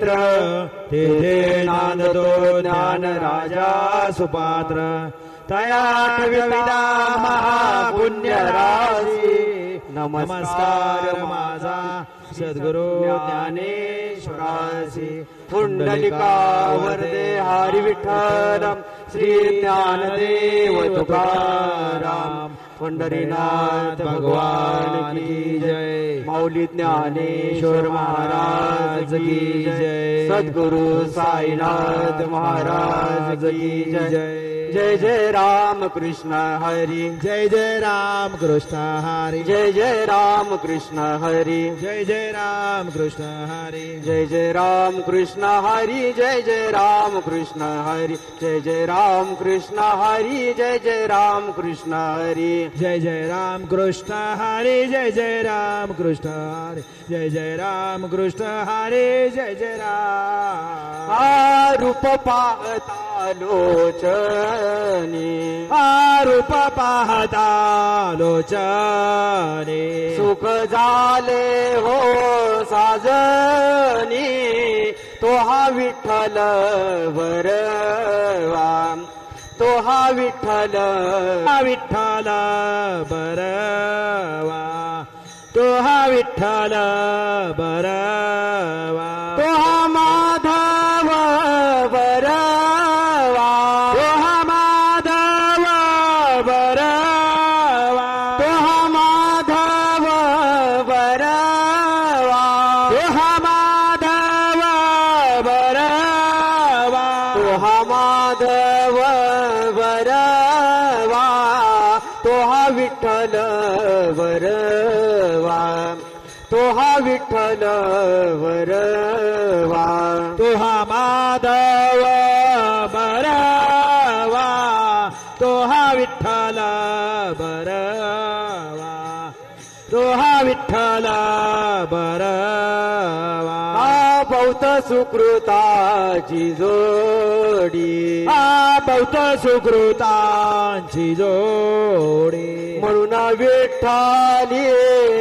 पवित्र। तेथे नांदतो ज्ञान राजा सुपात्र। तया विदा महापुण्य राशी। नमस्कार माझा सद्गुरु ज्ञानेश्वरासी पुंडलिका वरदे हरी विठ्ठल श्री ज्ञानदेव तुकाराम। पंढरीनाथ भगवान की जय। मौली ज्ञानेश्वर महाराज की जय। सदगुरु साईनाथ महाराज की जय। जय जय राम कृष्ण हरि जय जय राम कृष्ण हरि जय जय राम कृष्ण हरि जय जय राम कृष्ण हरी जय जय राम कृष्ण हरि जय जय राम कृष्ण हरी जय जय राम कृष्ण हरि जय जय राम कृष्ण हरी जय जय राम कृष्ण हरि जय जय राम कृष्ण हरि जय जय राम कृष्ण हरी जय जय राम रूप पाहता लोचनी रूप पाहता लोचने सुख झाले हो साजनी तो हा विठ्ठल वरवा तो हा विठ्ठल हा विठ्ठल बरवा। तो हा विठ्ठल बरवा। माधव बरवा तो हा विठ्ठल बरवा. तो हा विठ्ठल बरवा. बौद्ध सुकृताची जोडी. हा बौद्ध सुकृतांची जोडी. म्हणून विठ्ठली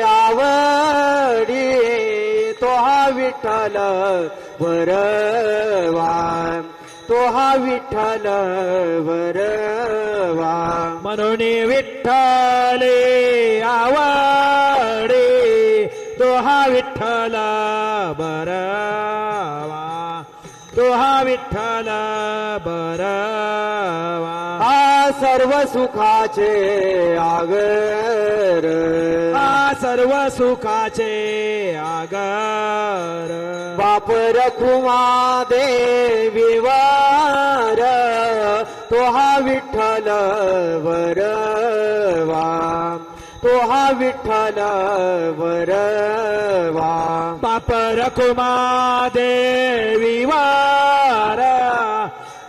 आवडी. तो हा विठ्ठल वरवा तो हा विठ्ठल वरवा म्हणून विठ्ठले आवडे तो हा विठ्ठल बरवा तो हा विठ्ठल बरवा सर्व सुखाचे आगर. हा सर्व सुखाचे आगर. बाप रखुमा देवीवार तो हा विठ्ठल वरवा. तो हा विठ्ठल वरवा. बाप रखुमा देवी वार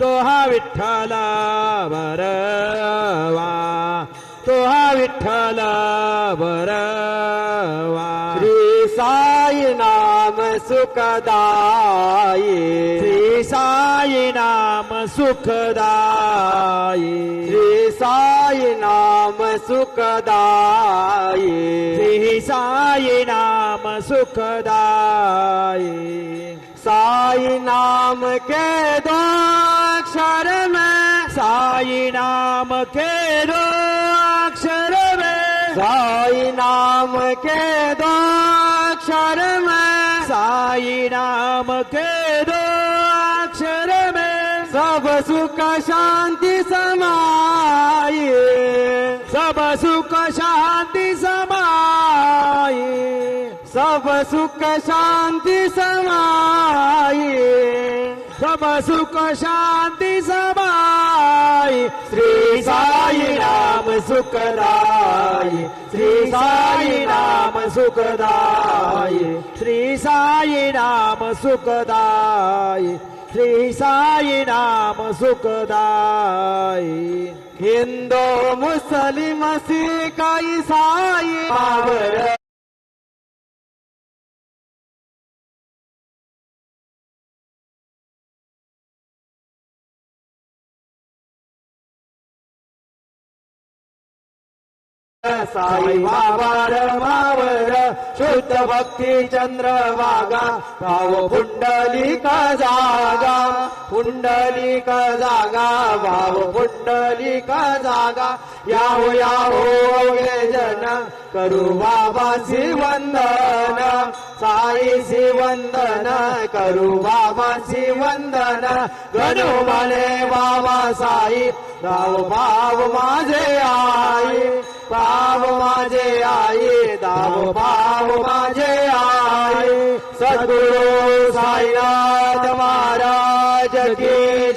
तो हा विठ्ठल बरवा तो हा विठ्ठल बरवा श्री साई नाम सुखदाई श्री साई नाम सुखदाई श्री साई नाम सुखदाई श्री साई नाम सुखदाई साई नाम के दो अक्षर में साई नाम के दो अक्षर में साई नाम के दो अक्षर में साई नाम के दो अक्षर में सब सुख शांति समाये सब सुख शांति समाई सब सुख शांति सब सुख शांति समाई। श्री साई राम सुखदाय श्री साई राम सुखदाय श्री साई राम सुखदाय श्री साई राम सुखदाय हिंदू मुस्लिम सिख ईसाई। साई वावर मावर शुद्ध भक्ती चंद्र वागा भाव पुंडलिका जागा पुंडलिका जागा भाव पुंडलिका जागा. जागा याहो याहो गे जन करू बाबा वंदन साई वंदन करू बाबा वंदन गणू म्हणे बाबा साई दाव भाव माझे आई भाव माझे आई दाव भाव माझे आई. सद्गुरु साईनाथ महाराज की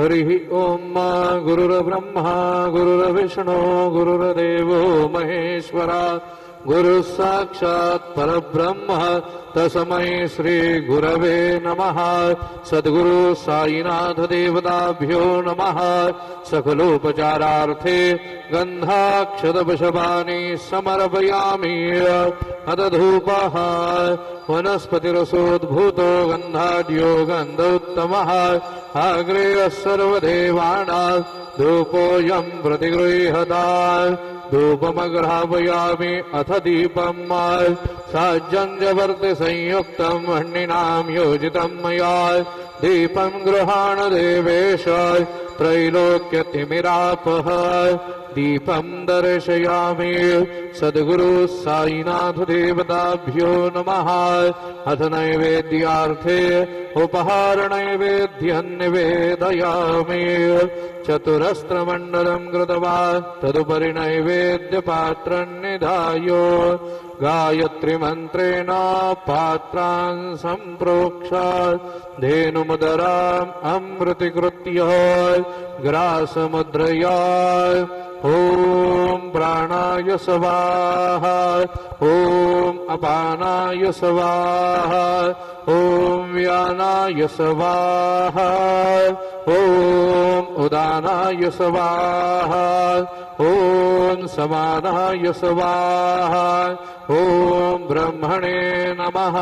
हरिः ॐ गुरुर्ब्रह्मा, गुरुर्विष्णु, गुरुर्देवो महेश्वरा। गुरुः साक्षात् परब्रह्म, तस्मै श्रीगुरवे नमः। सद्गुरु साईनाथ देवताभ्यो नमः। सकलोपचारार्थे गन्धाक्षदवशवानि समर्पयामि। हतधूपः, वनस्पतिरसोद्भूतो गन्धाढ्यो गन्धोत्तमः। अग्रे सर्वदेवानां धूपोऽयं प्रतिगृह्यता। धूपमग्रापयामि अथ दीपम् साज्जन्यवर्ति संयुक्तम् हण्णिनां योजितम् मया। दीपम् गृहाण देवेश त्रैलोक्यतिमिरापः दीपम् दर्शयामि। सद्गुरु साईनाथदेवताभ्यो नमः। अथ नैवेद्यार्थे उपहारनैवेद्यन्निवेदयामि। चतुरस्त्रमण्डलम् कृतवान् तदुपरि नैवेद्यपात्रम् निधाय। गायत्रीमन्त्रेण पात्रान् सम्प्रोक्ष धेनुमुदराम् अमृतिकृत्य ग्रासमुद्रया ॐ प्राणाय स्वाहा ॐ अपानाय स्वाहा ॐ व्यानाय स्वाहा ॐ उदानाय स्वाहा ॐ समानाय स्वाहा ॐ ब्रह्मणे नमः।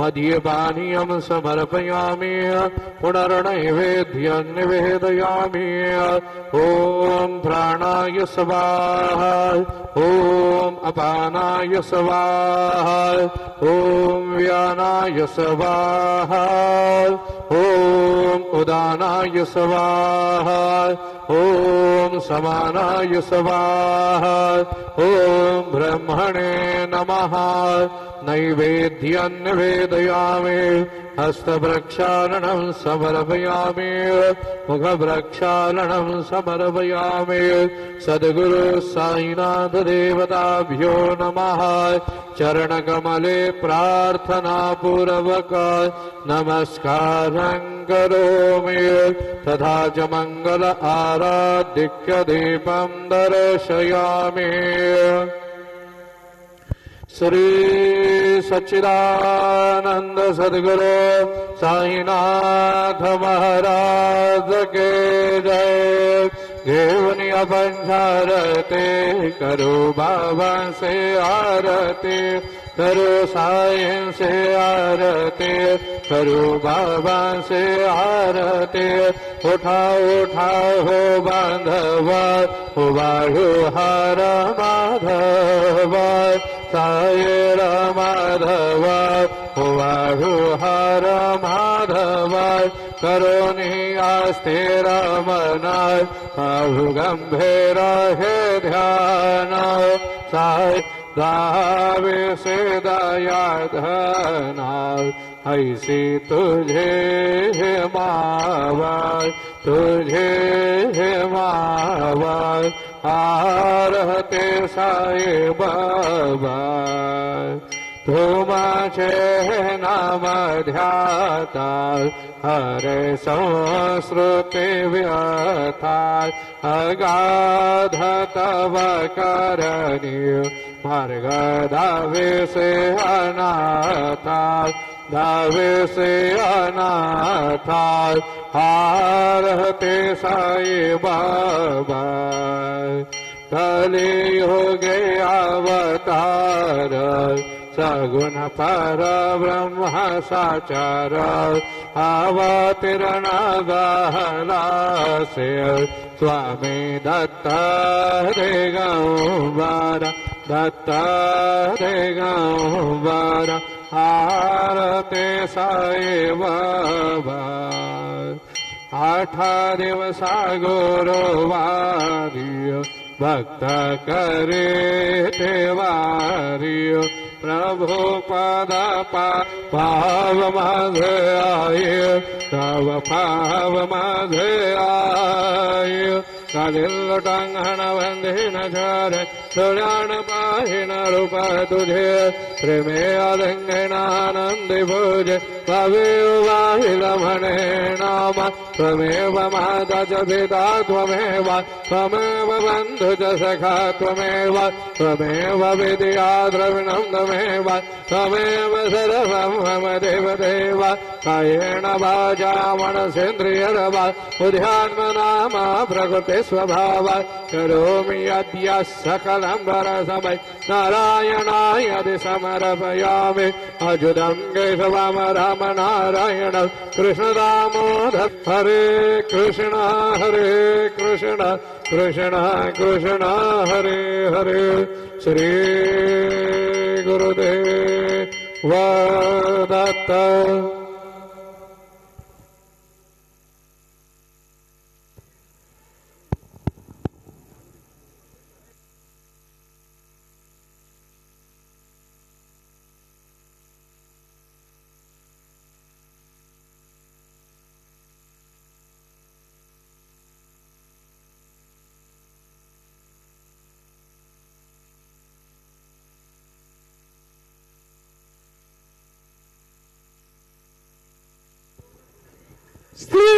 मद्यपानीयं समर्पयामि। पुनर्नैवेद्यं निवेदयामि। ॐ प्राणाय स्वाहा। ॐ अपानाय स्वाहा। ॐ व्यानाय स्वाहा। ॐ उदानाय स्वाहा। ॐ समानाय स्वाहा ॐ ब्रह्मणे नमः। नैवेद्यं निवेदयामि। हस्तप्रक्षालनं समर्पयामि। मुखप्रक्षालनं समर्पयामि। सद्गुरु देवताभ्यो नमः। चरणकमले प्रार्थनापूर्वक नमस्कारं करोमि। तथा च मङ्गल आराधिक्य दीपं दर्शयामि श्री सच्चिदानंद सदगुरु साईनाथ महाराज के जय। घेवनी पंचारते करो बाबा से आरती करो साईं से आरती करो बाबा से आरती। उठा उठा हो बांधवा, हो बाढ़ो, हार माधवा सायर माधव वाहु हर माधव करोनि आस्ते रमनाय प्रभु गंभीर हे ध्यान। साय दावे से दया धना ऐसी तुझे हे मावा तुझे हे मावा आरहते साई बाबा। तुमाचे नाम ध्याता। हरे संस्कृति व्यथा। अगाध तव करणी। मार्ग से अनाथा दावे से अनाथा हारते साई बाबा कली गया अवतार सगुण पर ब्रह्म साचार अवतीर्ण गहला से स्वामी दत्त रे गौबर दत्त रे गौबर हारते सा व दिवसा गोरवारिय भक्त करे देवारिय प्रभु पद पाव मध आय तव पाव मध आय। राजिलो टाङ्गणवन्दे न तुळ्याण पाहिन रूप तुझे प्रेमे अलिंगण आनंदी भुज वाहिल म्हणे नाम त्वमेव माता च पिता त्वमेव त्वमेव बन्धु च सखा त्वमेव त्वमेव विद्या द्रविणं, त्वमेव त्वमेव सर्वं मम देवदेव, कायेण वाचा, मनसेन्द्रियर्वा, बुद्ध्यात्मनामा प्रकृते स्वभाव करोमि यद्य सकलं वरसमै नारायणाय समर्पयामि अजुतं केशवम राम नारायण कृष्ण हरे कृष्ण हरे कृष्ण। कृष्ण कृष्ण हरे हरे। श्री गुरुदेव। दत्त Three.